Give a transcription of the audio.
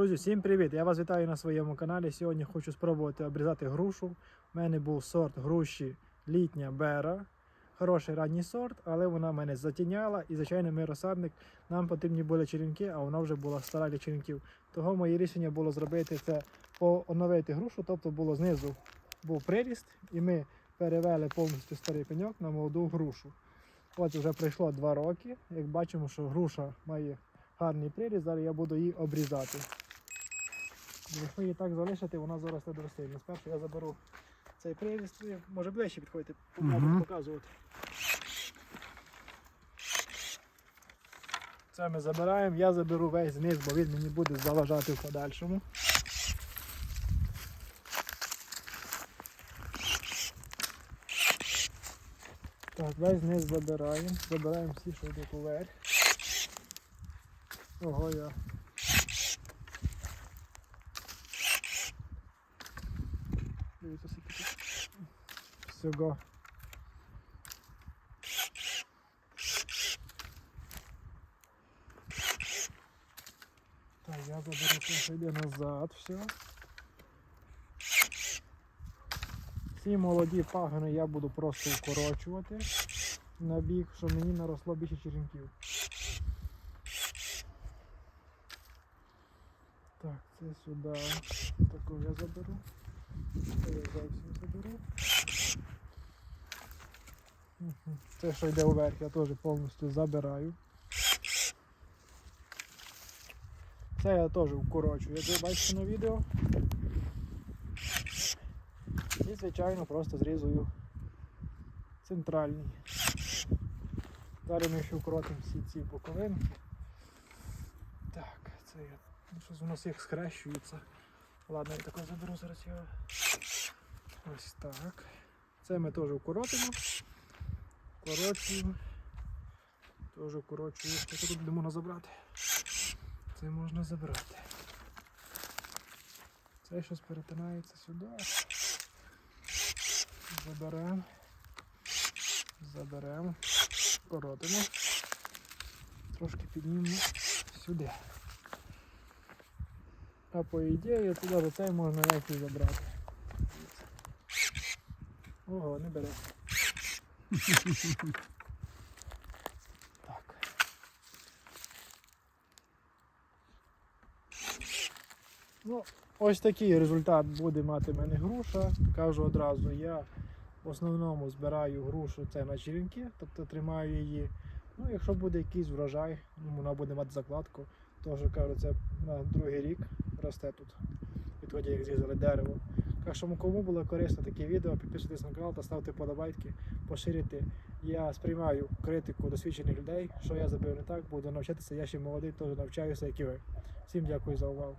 Друзі, всім привіт! Я вас вітаю на своєму каналі. Сьогодні хочу спробувати обрізати грушу. У мене був сорт груші літня бера. Хороший ранній сорт, але вона мене затіняла і, звичайно, ми розсадник. Нам потрібні були черенки, а вона вже була стара для черенків. Того моє рішення було зробити це оновити грушу, тобто було знизу був приріст, і ми перевели повністю старий пеньок на молоду грушу. От вже пройшло два роки. Як бачимо, що груша має гарний приріст, зараз я буду її обрізати. Якщо її так залишити, вона зараз не доросте. Спершу я заберу цей приріст, може ближче підходити, Мгм. показувати. Це ми забираємо, я заберу весь низ, бо він мені буде заважати в подальшому. Так, весь низ забираємо. Забираємо всі, що йдуть уверх. Ого, я. Дивіться, скільки тут всього. Так, я заберу йде назад, все. Ці молоді пагони я буду просто укорочувати на бік, щоб мені наросло більше черенків. Так, це сюди. Таку я заберу. Це, що йде вверх, я теж повністю забираю. Це я теж укорочую, як ви бачите на відео. І, звичайно, просто зрізую центральний. Зараз ми ще укоротимо всі ці боковинки. Так, це я. Щось у нас їх схрещується. Ладно, я тако заберу зараз його. Ось так. Це ми теж укоротимо. Укорочуємо. Теж укорочую. Що тут де можна забрати? Це можна забрати. Це щось перетинається сюди. Заберемо. Заберемо. Коротимо. Трошки піднімемо сюди. А по ідеї туди за цей можна легко забрати. Ого, не бере. Так. Ну, ось такий результат буде мати в мене груша. Кажу одразу, я в основному збираю грушу це на черенки, тобто тримаю її. Ну, якщо буде якийсь врожай, ну, вона буде мати закладку, то що кажу, це на другий рік росте тут, відході як зрізали дерево. Так кому було корисно таке відео, підписуйтесь на канал та ставте подобайки, поширюйте. Я сприймаю критику досвідчених людей, що я зробив не так, буду навчатися, я ще молодий, теж навчаюся, як і ви. Всім дякую за увагу.